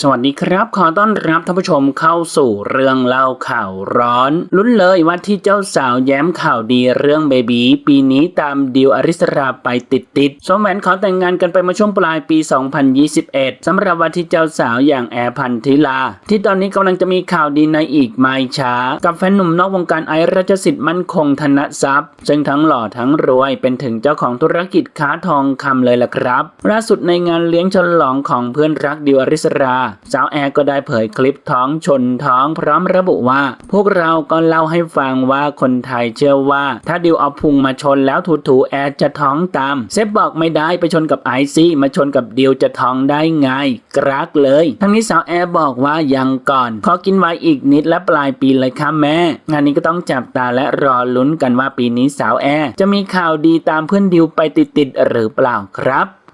สวัสดีครับ ขอต้อนรับท่านผู้ชมเข้าสู่เรื่องเล่าข่าวร้อน ลุ้นเลยว่าที่เจ้าสาวแย้มข่าวดีเรื่องเบบีปีนี้ตามดิวอริสราไปติดติดๆสมแหวนขอแต่งงานกันไปมาช่วงปลายปี 2021สำหรับว่าที่เจ้าสาวอย่างแอร์พันธิลา ที่ตอนนี้กำลังจะมีข่าวดีในอีกไม่ช้า กับแฟนหนุ่มนอกวงการไอรัชสิทธิ์มั่นคงธนทรัพย์ ซึ่งทั้งหล่อทั้งรวยเป็นถึงเจ้าของธุรกิจค้าทองคำเลยล่ะครับล่าสุดในงานเลี้ยงฉลองของเพื่อนรักดิวอริสราสาวแอร์ก็ได้เผยคลิปท้องชนท้องพร้อมระบุว่า พวกเราก็เล่าให้ฟังว่าคนไทยเชื่อว่า ถ้าดิวเอาพุงมาชนแล้วถูๆแอร์จะท้องตาม เซฟบอกไม่ได้ไปชนกับไอซี่มาชนกับดิวจะท้องได้ไงกรากเลย ทั้งนี้สาวแอร์บอกว่ายังก่อนขอกินไว้อีกนิดและปลายปีเลยค่ะแม่ งานนี้ก็ต้องจับตาและรอลุ้นกันว่าปีนี้สาวแอร์จะมีข่าวดีตามเพื่อนดิวไปติดๆหรือเปล่าครับ